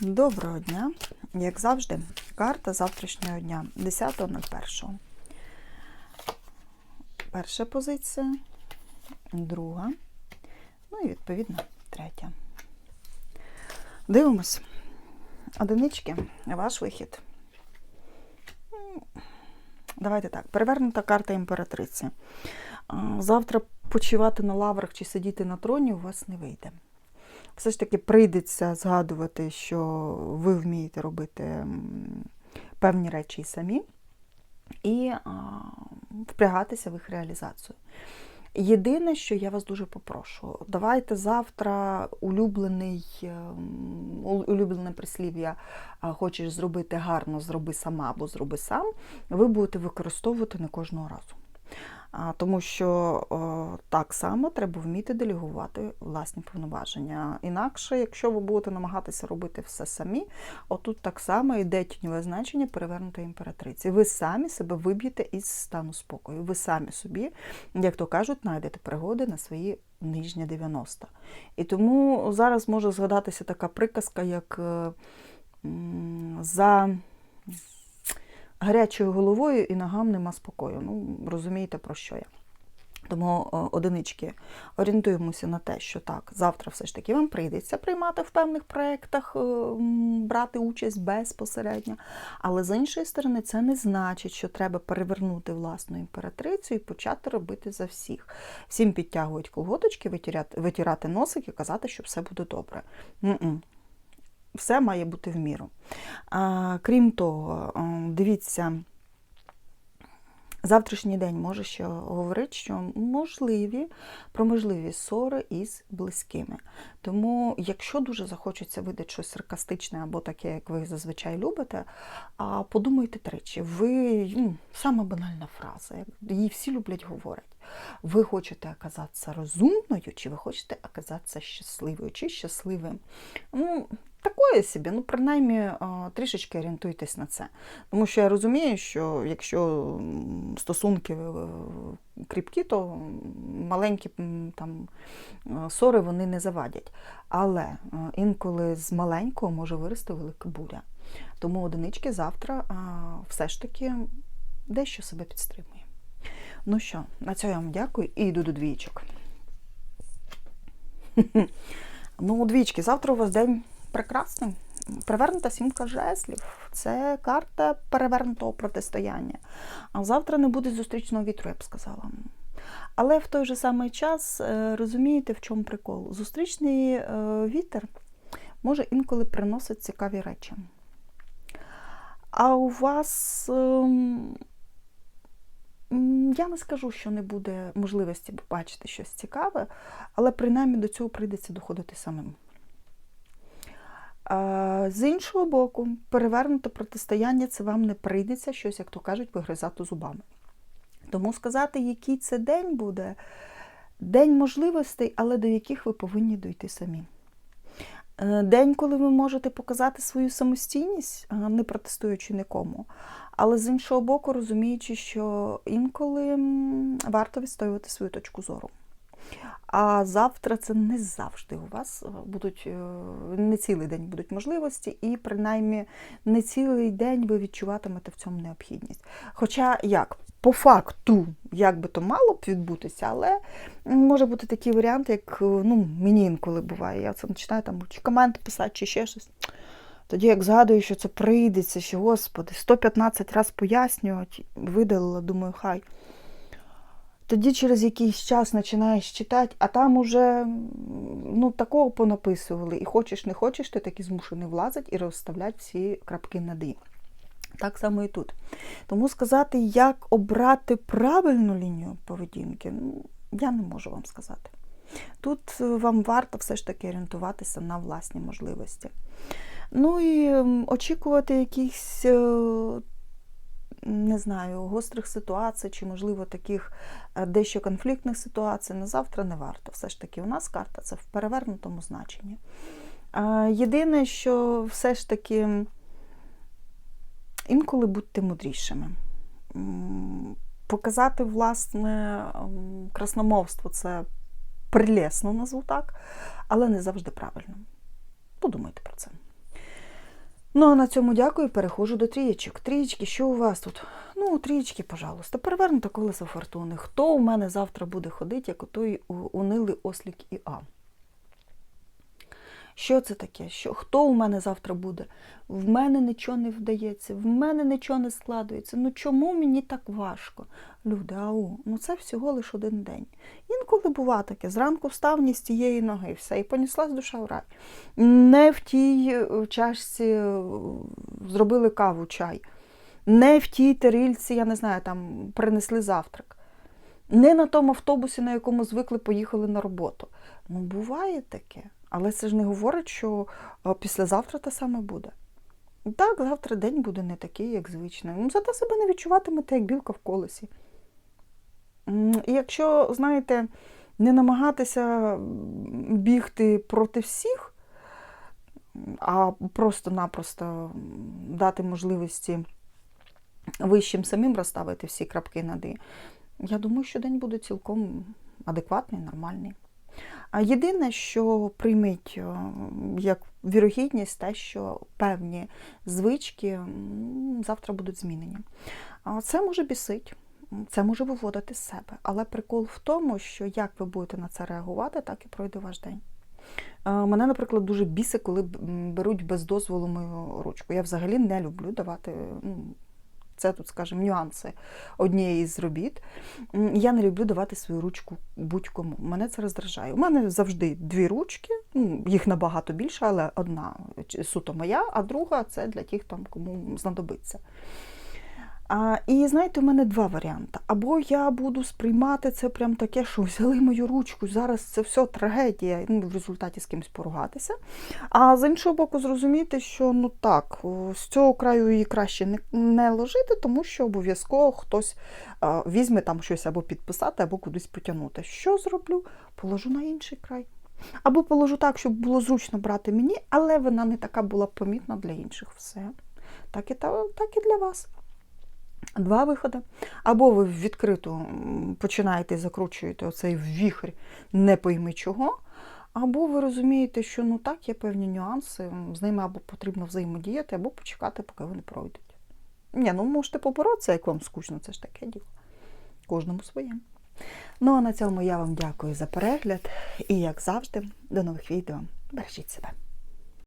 Доброго дня! Як завжди, карта завтрашнього дня 10.01. Перша позиція, друга, ну і відповідно третя. Дивимось. Одинички, ваш вихід. Давайте так. Перевернута карта імператриці. Завтра почивати на лаврах чи сидіти на троні у вас не вийде все ж таки прийдеться згадувати, що ви вмієте робити певні речі самі, і впрягатися в їх реалізацію. Єдине, що я вас дуже попрошу, давайте завтра улюблений, ем, улюблене прислів'я хочеш зробити гарно, зроби сама або зроби сам, ви будете використовувати не кожного разу. Тому що так само треба вміти делегувати власні повноваження. Інакше, якщо ви будете намагатися робити все самі, отут так само йде тіньове значення перевернутої імператриці. Ви самі себе виб'єте із стану спокою. Ви самі собі, як то кажуть, знайдете пригоди на свої нижні 90. І тому зараз може згадатися така приказка, як за гарячою головою і ногам нема спокою. Ну, розумієте, про що я. Тому одинички орієнтуємося на те, що так, завтра все ж таки вам прийдеться приймати в певних проєктах, е, брати участь безпосередньо. Але з іншої сторони, це не значить, що треба перевернути власну імператрицю і почати робити за всіх. Всім підтягують колготочки, витирати, носик і казати, що все буде добре. М-м. Все має бути в міру. А, крім того, дивіться, завтрашній день може ще говорити, що можливі, про можливі ссори із близькими. Тому, якщо дуже захочеться видати щось саркастичне або таке, як ви зазвичай любите, подумайте тричі. Ви ну, сама банальна фраза, її всі люблять говорити. Ви хочете оказатися розумною, чи ви хочете оказатися щасливою, чи щасливим? Ну, такое собі, ну, принаймні, трішечки орієнтуйтесь на це. Тому що я розумію, що якщо стосунки е, кріпкі, то маленькі там е, ссори вони не завадять. Але е, інколи з маленького може вирости велика буря. Тому одинички завтра все ж таки дещо себе підстримує. Ну що, на цьому я вам дякую і йду до двічок. Ну, двічки, завтра у вас день прекрасний. Перевернута сімка жезлів. Це карта перевернутого протистояння. А завтра не буде зустрічного вітру, я б сказала. Але в той же самий час е, розумієте, в чому прикол? Зустрічний е, вітер може інколи приносить цікаві речі. А у вас. ем, Я не скажу, що не буде можливості побачити щось цікаве, але принаймні до цього прийдеться доходити самим. З іншого боку, перевернуте протистояння це вам не прийдеться щось, як то кажуть, вигризати зубами. Тому сказати, який це день буде, день можливостей, але до яких ви повинні дойти самі. Е, День, коли ви можете показати свою самостійність, не протестуючи нікому. Але з іншого боку, розуміючи, що інколи варто відстоювати свою точку зору. А завтра це не завжди у вас е, будуть е, не цілий день будуть можливості, і принаймні не цілий день ви відчуватимете в цьому необхідність. Хоча як по факту, як би то мало б відбутися, але може бути такий варіант, як е, ну, мені інколи буває. Я це починаю там чи комент писати, чи ще щось. Тоді як згадую, що це прийдеться, що, господи, 115 разів пояснювати, видалила, думаю, хай. Тоді через якийсь час починаєш читати, а там уже ну, такого понаписували. І хочеш, не хочеш, ти таки змушений влазити і розставляти всі крапки над «і». Так само і тут. Тому сказати, як обрати правильну лінію поведінки, ну, я не можу вам сказати. Тут е, вам варто все ж таки орієнтуватися на власні можливості. Ну і очікувати якихось, е, не знаю, гострих ситуацій, чи, можливо, таких е, дещо конфліктних ситуацій на завтра не варто. Все ж таки, у нас карта це в перевернутому значенні. Єдине, що все ж таки інколи будьте мудрішими. Показати власне красномовство це прилесно, назву так, але не завжди правильно. Подумайте про це. Ну, а на цьому дякую, переходжу до трієчок. Трієчки, що у вас тут? Ну, трієчки, пожалуйста, перевернуто колесо фортуни. Хто у мене завтра буде ходити, як отой той унилий ослік і А? Що це таке? Що, хто у мене завтра буде? В мене нічого не вдається, в мене нічого не складується. Ну чому мені так важко? Люди, ау, ну це всього лиш один день. Інколи бува таке, зранку встав ні з тієї ноги, все, і поніслась душа в рай. Не в тій е, чашці е, зробили каву, чай, не в тій терильці, я не знаю, там принесли завтрак. Не на тому автобусі, на якому звикли поїхали на роботу. Ну, буває таке. Але це ж не говорить, що е, післязавтра те саме буде. Так, завтра день буде не такий, як звичний. Ну, зате себе не відчуватимете, як білка в колесі. І якщо, знаєте, не намагатися бігти проти всіх, а просто-напросто дати можливості вищим самим розставити всі крапки над «і», я думаю, що день буде цілком адекватний, нормальний. А єдине, що прийміть е, як вірогідність, те, що певні звички завтра будуть змінені. Це може бісить, це може виводити з себе. Але прикол в тому, що як ви будете на це реагувати, так і пройде ваш день. Е, Мене, наприклад, дуже бісить, коли беруть без дозволу мою ручку. Я взагалі не люблю давати. ну, Це тут, скажімо, нюанси однієї з робіт. Я не люблю давати свою ручку будь-кому. Мене це роздражає. У мене завжди дві ручки, ну, їх набагато більше, але одна суто моя, а друга це для тих, там, кому знадобиться. А, і знаєте, у мене два варіанти. Або я буду сприймати це прям таке, що взяли мою ручку, зараз це все трагедія, ну, в результаті з кимось поругатися. А з іншого боку, зрозуміти, що ну так, з цього краю її краще не, не ложити, тому що обов'язково хтось а, візьме там щось або підписати, або кудись потягнути. Що зроблю? Положу на інший край. Або положу так, щоб було зручно брати мені, але вона не така була помітна для інших. Все. Так і, та, так і для вас. Два виходи. Або ви відкрито починаєте і закручуєте оцей віхрь не пойми чого, або ви розумієте, що ну так, є певні нюанси, з ними або потрібно взаємодіяти, або почекати, поки вони пройдуть. Ні, ну можете поборотися, як вам скучно, це ж таке діло. Кожному своє. Ну а на цьому я вам дякую за перегляд і, як завжди, до нових відео. Бережіть себе.